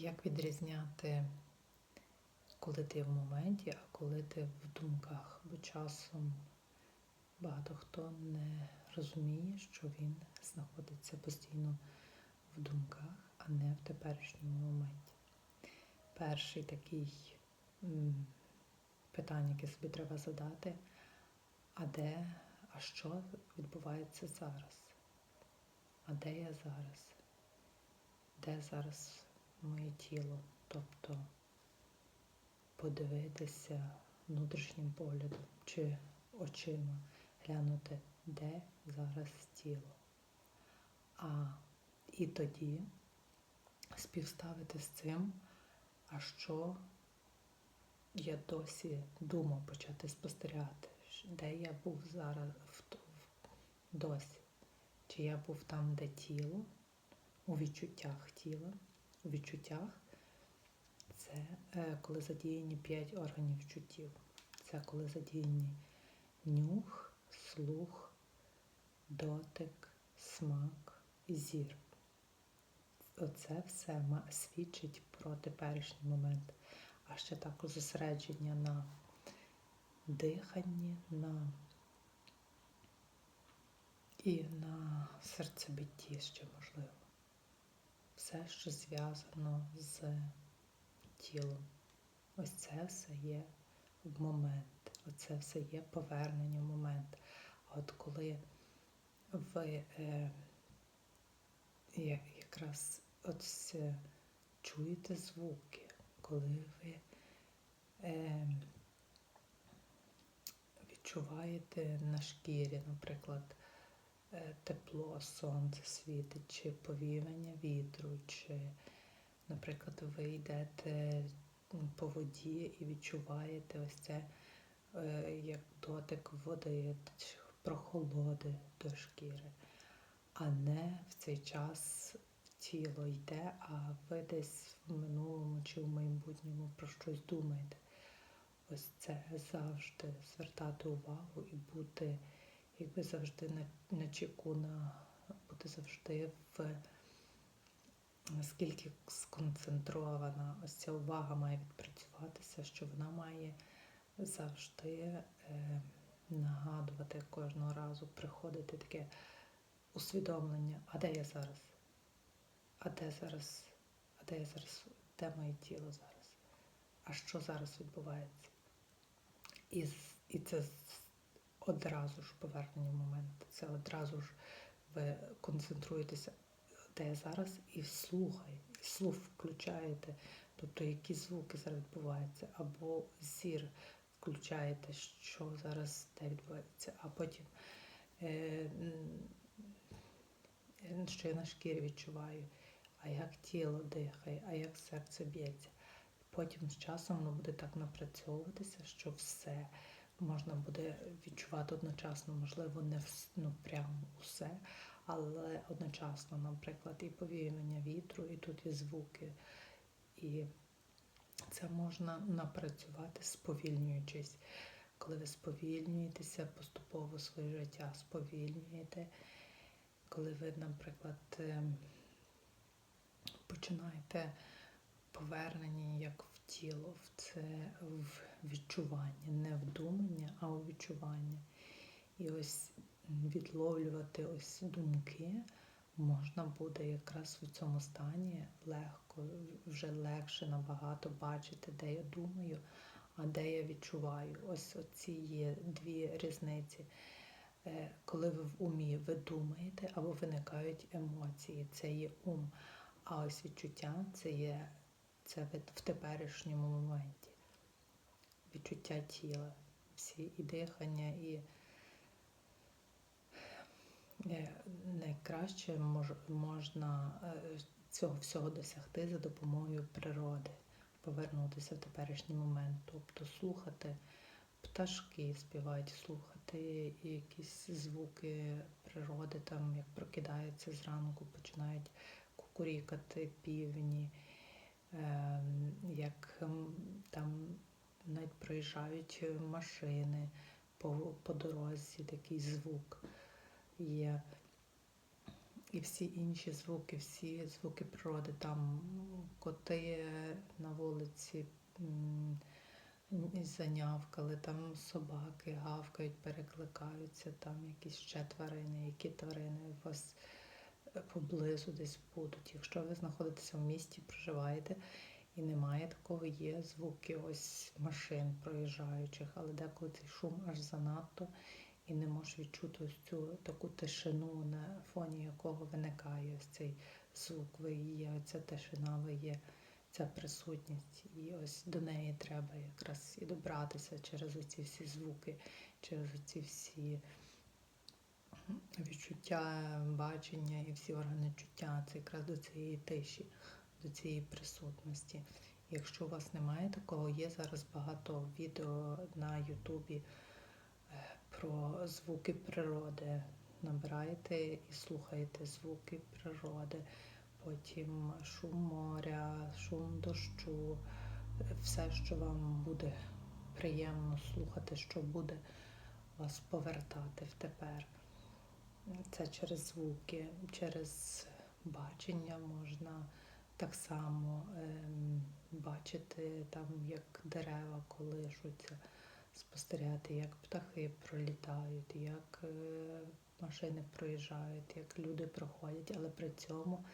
Як відрізняти, коли ти в моменті, а коли ти в думках? Бо часом багато хто не розуміє, що він знаходиться постійно в думках, а не в теперішньому моменті. Перший такий питання, яке собі треба задати, а де, а що відбувається зараз? А де я зараз? Де зараз моє тіло? Тобто подивитися внутрішнім поглядом чи очима, глянути, де зараз тіло. А і тоді співставити з цим, а що я досі думав почати спостерігати, де я був зараз досі. Чи я був там, де тіло, у відчуттях тіла, у відчуттях це е, коли задіяні п'ять органів чуттів. Це коли задіяні нюх, слух, дотик, смак і зір. Оце все свідчить про теперішній момент. А ще також зосередження на диханні, на і на серцебитті ще можливо. Все, що зв'язано з тілом. Ось це все є в момент. Оце все є повернення в момент. А от коли ви е, якраз от чуєте звуки, коли ви е, відчуваєте на шкірі, наприклад, тепло, сонце світить, чи повівання вітру, чи, наприклад, ви йдете по воді і відчуваєте ось це е, як дотик води, прохолоди до шкіри, а не в цей час тіло йде, а ви десь в минулому чи в майбутньому про щось думаєте. Ось це завжди звертати увагу і бути, якби завжди на, на чеку, на, бути завжди в наскільки сконцентрована ось ця увага має відпрацюватися, що вона має завжди е, нагадувати кожного разу, приходити таке усвідомлення, а де я зараз? А де зараз? А де я зараз? Де моє тіло зараз? А що зараз відбувається? І, і це одразу ж повернення в момент. Це одразу ж ви концентруєтеся, де зараз, і слухай, слух включаєте, тобто які звуки зараз відбуваються, або зір включаєте, що зараз де відбувається, а потім е, що я на шкірі відчуваю, а як тіло дихає, а як серце б'ється. Потім з часом воно буде так напрацьовуватися, що все можна буде відчувати одночасно, можливо, не ну, прямо усе, але одночасно, наприклад, і повіювання вітру, і тут є звуки. І це можна напрацювати, сповільнюючись. Коли ви сповільнюєтеся поступово своє життя, сповільнюєте, коли ви, наприклад, ем, починаєте повернення як в тіло, в це в відчування, не в думання, а у відчування. І ось відловлювати ось думки можна буде якраз в цьому стані легко, вже легше набагато бачити, де я думаю, а де я відчуваю. Ось оці є дві різниці. Е, Коли ви в умі ви думаєте або виникають емоції, це є ум. А ось відчуття це є це в теперішньому моменті. Відчуття тіла, всі і дихання, і е, найкраще можна е, цього всього досягти за допомогою природи, повернутися в теперішній момент, тобто слухати пташки співають, слухати якісь звуки природи, там як прокидаються зранку, починають кукурікати півні, як там навіть проїжджають машини по, по дорозі, такий звук є. І всі інші звуки, всі звуки природи, там коти на вулиці занявкали, там собаки гавкають, перекликаються, там якісь ще тварини, які тварини у вас е, поблизу десь будуть. Якщо ви знаходитеся в місті, проживаєте і немає такого, є звуки ось машин проїжджаючих, але деколи цей шум аж занадто і не можеш відчути ось цю таку тишину, на фоні якого виникає ось цей звук. Ви є, оця тишина, ви є ця присутність. І ось до неї треба якраз і добратися через оці всі звуки, через оці всі відчуття, бачення і всі органи чуття. Це якраз до цієї тиші, до цієї присутності. Якщо у вас немає такого, є зараз багато відео на Ютубі е, про звуки природи. Набираєте і слухаєте звуки природи, потім шум моря, шум дощу, все, що вам буде приємно слухати, що буде вас повертати в тепер. Це через звуки, через бачення можна так само ем, бачити, там, як дерева колишуться, спостерігати, як птахи пролітають, як е, машини проїжджають, як люди проходять, але при цьому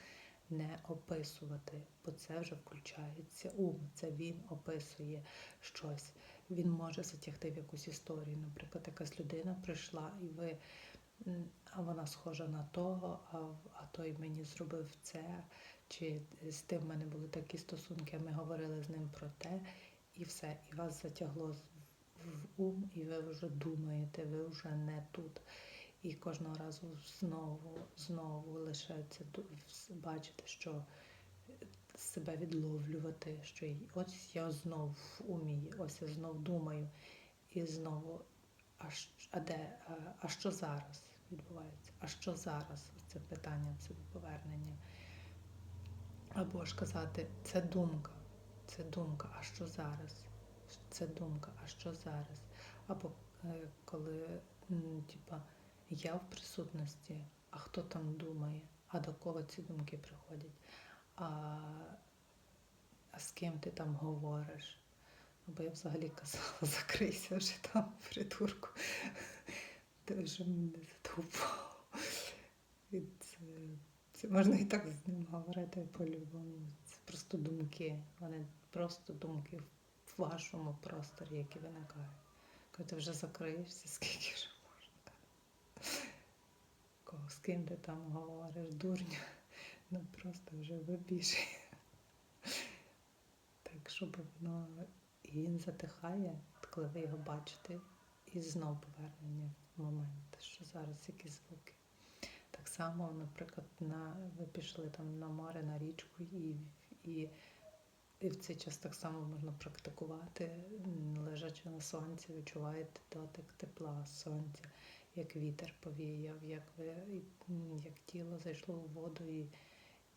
не описувати, бо це вже включається ум. Це він описує щось. Він може затягти в якусь історію. Наприклад, якась людина прийшла, і ви, а вона схожа на того, а, а той мені зробив це, чи з тим в мене були такі стосунки, ми говорили з ним про те, і все. І вас затягло в ум, і ви вже думаєте, ви вже не тут. І кожного разу знову, знову лише це бачите, що себе відловлювати, що ось я знов в умі, ось я знов думаю, і знову, а, а де, а, а що зараз відбувається? А що зараз? Це питання, це повернення. Або ж казати, це думка, це думка, а що зараз? Це думка, а що зараз? Або е, коли типа, я в присутності, а хто там думає, а до кого ці думки приходять? А, а з ким ти там говориш? Ну, Бо я взагалі казала, закрийся вже там, придурку. Вже мене затовпав. І це, це можна і так з ним говорити по-любому. Це просто думки. Вони просто думки в вашому просторі, які виникають. Коли ти вже закриєшся, скільки вже можна. Кого, з ким ти там говориш, дурня. Ну просто вже вибіжи. Так, щоб воно і він затихає, коли ви його бачите, і знов повернення момент, що зараз які звуки. Так само, наприклад, на, ви пішли там на море, на річку, і, і, і в цей час так само можна практикувати, лежачи на сонці, відчуваєте дотик тепла сонця, як вітер повіяв, як ви як тіло зайшло в воду і,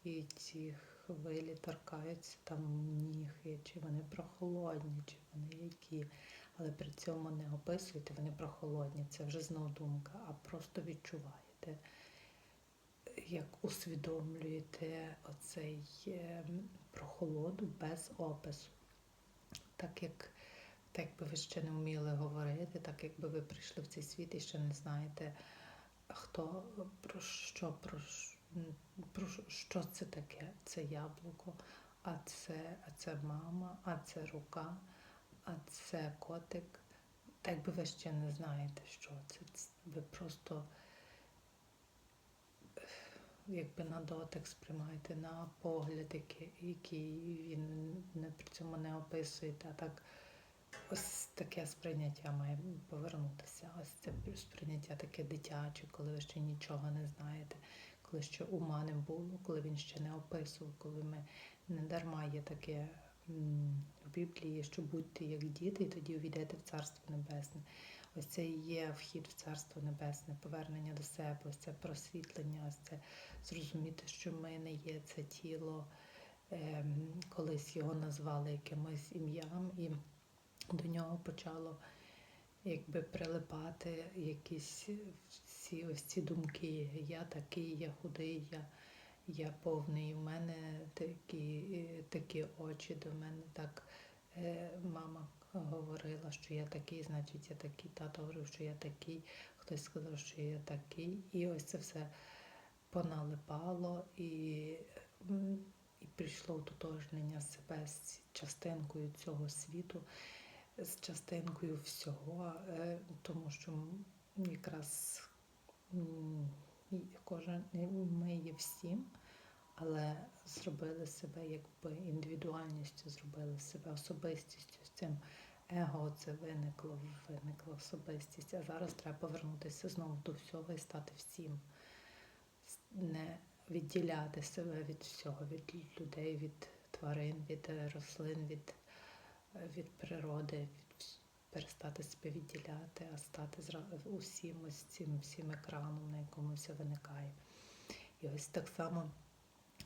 і ці хвилі торкаються там ніг, чи вони прохолодні, чи вони які. Але при цьому не описуйте, вони прохолодні, це вже знов думка, а просто відчуваєте як усвідомлюєте оцей е, прохолоду без опису. Так як так якби ви ще не вміли говорити, так якби ви прийшли в цей світ і ще не знаєте, хто про що, про, про що це таке. Це яблуко, а це, а це мама, а це рука, а це котик. Так якби ви ще не знаєте, що це. Ви просто якби на дотик сприймаєте, на погляд, який, він не при цьому не описуєте, а так ось таке сприйняття має повернутися. Ось це сприйняття таке дитяче, коли ви ще нічого не знаєте, коли ще ума не було, коли він ще не описував, коли ми не дарма є таке в Біблії, що будьте як діти, і тоді увійдете в Царство Небесне. Ось це і є вхід в Царство Небесне, повернення до себе, ось це просвітлення, ось це зрозуміти, що ми не є це тіло. Ем, колись його назвали якимось ім'ям, і до нього почало якби прилипати якісь всі ось ці думки. Я такий, я худий, я, я повний, у мене такі, е, такі очі до мене. Так е, мама говорила, що я такий, значить я такий. Тато говорив, що я такий. Хтось сказав, що я такий. І ось це все поналипало і, і прийшло утотожнення себе з частинкою цього світу, з частинкою всього, е, тому що якраз кожен ми є всім, але зробили себе якби індивідуальністю, зробили себе особистістю з цим. Его це виникло, виникла особистість, а зараз треба повернутися знову до всього і стати всім не відділяти себе від всього, від людей, від тварин, від рослин, від, від природи, від, перестати себе відділяти, а стати усім ось цим всім екраном, на якому все виникає. І ось так само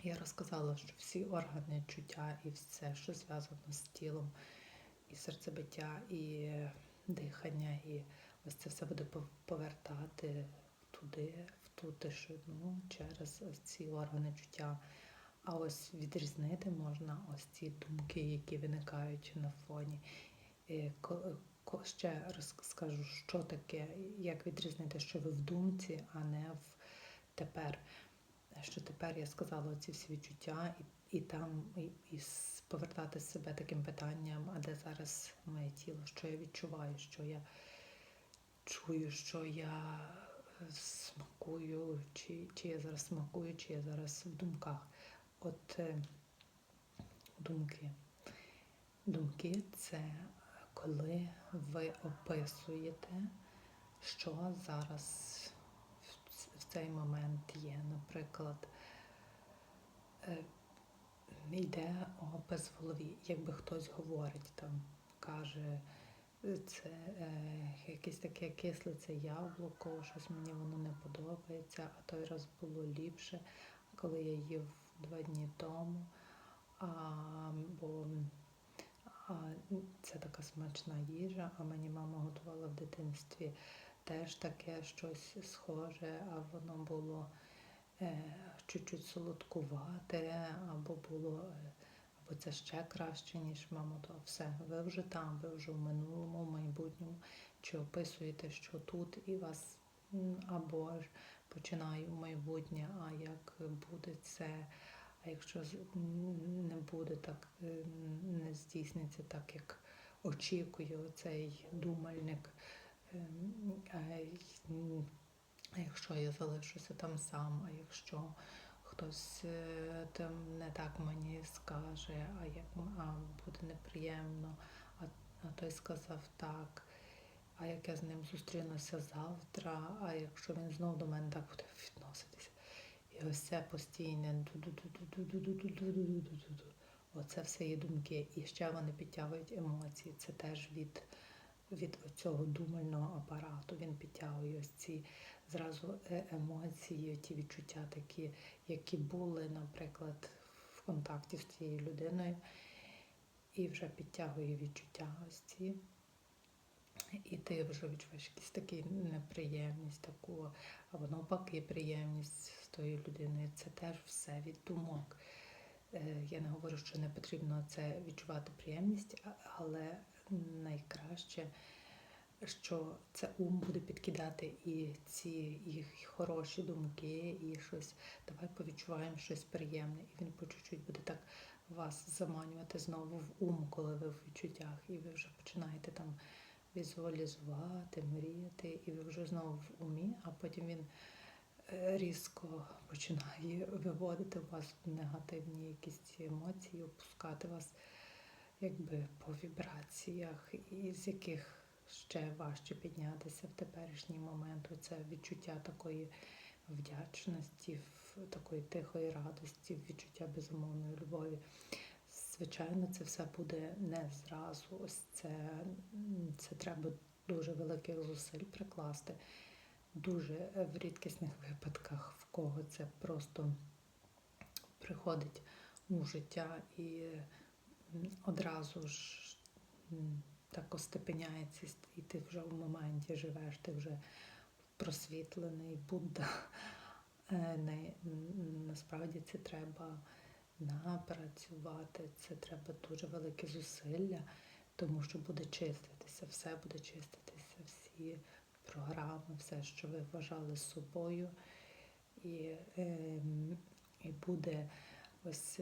я розказала, що всі органи чуття і все, що зв'язано з тілом, і серцебиття, і е, дихання, і ось це все буде повертати туди, в ту тишину через ці органи чуття. А ось відрізнити можна ось ці думки, які виникають на фоні. І ко- Ще роз- скажу, що таке, як відрізнити, що ви в думці, а не в тепер. Що тепер я сказала ці всі відчуття, і, і там і, і повертати себе таким питанням, а де зараз моє тіло, що я відчуваю, що я чую, що я е, смакую, чи, чи я зараз смакую, чи я зараз в думках. От е, думки. Думки це коли ви описуєте, що зараз цей момент є. Наприклад, е, йде опис в якби хтось говорить там, каже, це е, якесь таке кисле це яблуко, щось мені воно не подобається, а той раз було ліпше, коли я їв два дні тому. А, бо а, це така смачна їжа, а мені мама готувала в дитинстві теж таке щось схоже, а воно було е, чуть-чуть солодкувате, або було, е, або це ще краще, ніж мама, то все, ви вже там, ви вже в минулому, в майбутньому, чи описуєте, що тут, і вас або ж починаю майбутнє, а як буде це. А якщо не буде так, е, не здійсниться так, як очікує цей думальник, Е, ну, якщо я залишуся там сам, а якщо хтось е, там не так мені скаже, а як а буде неприємно, а, а той сказав так. А як я з ним зустрінуся завтра, а якщо він знову до мене так буде відноситися. І ось це постійне оце все є думки. І ще вони підтягують емоції. Це теж від від цього думального апарату. Він підтягує ось ці зразу е- емоції, ті відчуття такі, які були, наприклад, в контакті з цією людиною. І вже підтягує відчуття ось ці. І ти вже відчуваєш якусь таку неприємність, таку, або навпаки приємність з тою людиною. Це теж все від думок. Е, Я не говорю, що не потрібно це відчувати приємність, але найкраще, що це ум буде підкидати і ці і хороші думки, і щось. Давай повідчуваємо щось приємне. І він по чуть-чуть буде так вас заманювати знову в ум, коли ви в відчуттях, і ви вже починаєте там візуалізувати, мріяти, і ви вже знову в умі, а потім він е, різко починає виводити у вас негативні якісь ці емоції, опускати вас якби по вібраціях, і з яких ще важче піднятися в теперішній момент. Це відчуття такої вдячності, такої тихої радості, відчуття безумовної любові. Звичайно, це все буде не зразу. Ось це, це треба дуже великих зусиль прикласти. Дуже в рідкісних випадках, в кого це просто приходить у життя і одразу ж так остепеняється, і ти вже в моменті живеш, ти вже просвітлений Будда. Е, Не, насправді це треба напрацювати. Це треба дуже велике зусилля, тому що буде чиститися, все буде чиститися, всі програми, все, що ви вважали собою. І, ем, і буде ось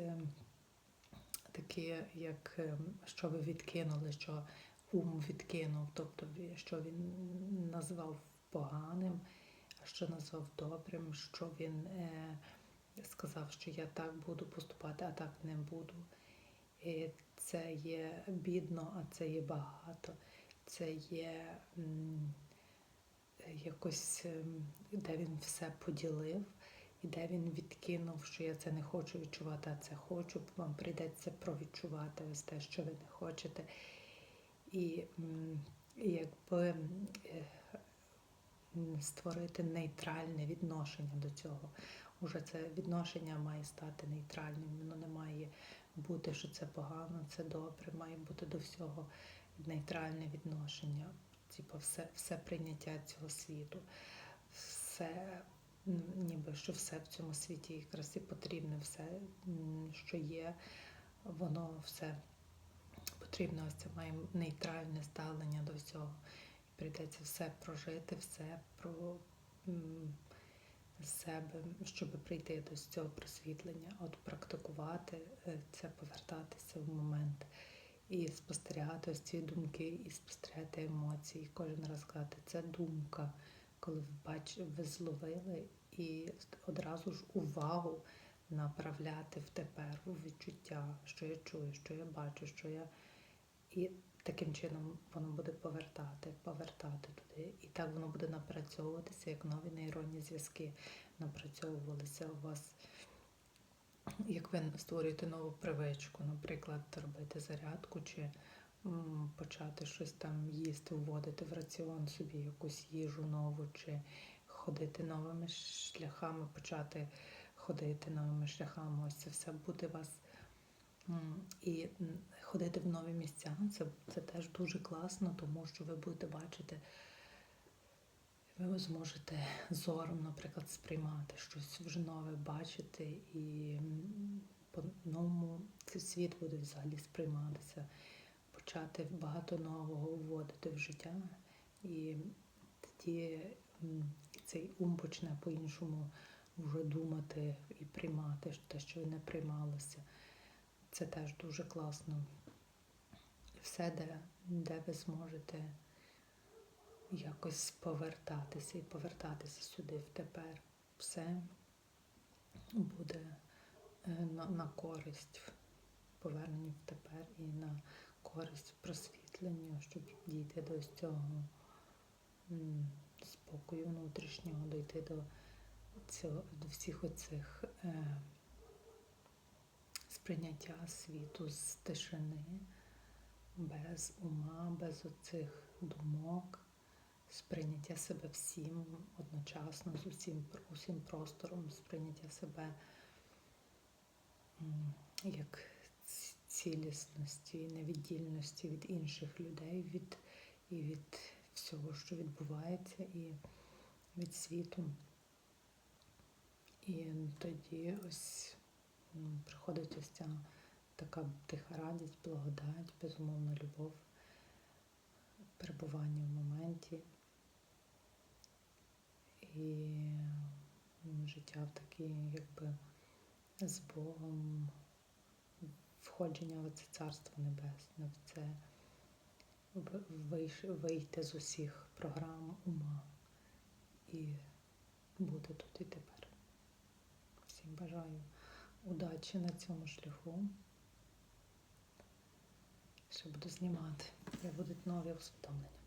таке, як ем, що ви відкинули, що ум відкинув, тобто що він назвав поганим, що назвав добрим, що він е, сказав, що я так буду поступати, а так не буду. І це є бідно, а це є багато. Це є м, якось, ем, де він все поділив, і де він відкинув, що я це не хочу відчувати, а це хочу. Вам прийдеться провідчувати ось те, що ви не хочете. І, якби е, створити нейтральне відношення до цього. Уже це відношення має стати нейтральним. Воно не має бути, що це погано, це добре, має бути до всього нейтральне відношення. Типу, все, все прийняття цього світу, все, ніби що все в цьому світі і потрібне, все, що є, воно все потрібно. Ось це має нейтральне ставлення до всього. Прийдеться все прожити, все про себе, щоб прийти до цього просвітлення, от практикувати е, це, повертатися в момент і спостерігати ось ці думки, і спостерігати емоції. Кожен раз казати, це думка, коли ви бач, ви зловили, і одразу ж увагу направляти в тепер, у відчуття, що я чую, що я бачу, що я. І таким чином воно буде повертати, повертати туди. І так воно буде напрацьовуватися, як нові нейронні зв'язки напрацьовувалися у вас. Як ви створюєте нову привичку, наприклад, робити зарядку чи почати щось там їсти, вводити в раціон собі якусь їжу нову, чи ходити новими шляхами, почати ходити новими шляхами. Ось це все буде вас І ходити в нові місця це, це теж дуже класно, тому що ви будете бачити, ви зможете зором, наприклад, сприймати щось вже нове, бачити, і по-новому цей світ буде взагалі сприйматися, почати багато нового вводити в життя, і тоді цей ум почне по-іншому вже думати і приймати те, що не приймалося. Це теж дуже класно. Все, де, де ви зможете якось повертатися і повертатися сюди в тепер. Все буде е, на, на користь поверненню в тепер і на користь просвітленню, щоб дійти до цього спокою внутрішнього, дойти до, цього, до всіх оцих. Е, сприйняття світу з тишини, без ума, без оцих думок, сприйняття себе всім одночасно, з усім, усім простором, сприйняття себе як цілісності, невіддільності від інших людей, від, і від всього, що відбувається, і від світу. І тоді ось м, приходить ось ця така тиха радість, благодать, безумовна любов, перебування в моменті і життя в такій, якби з Богом, входження в це царство небесне, в це вийти з усіх програм ума і бути тут і тепер. Всім бажаю удачі на цьому шляху. Ще буду знімати, будуть нові усвідомлення.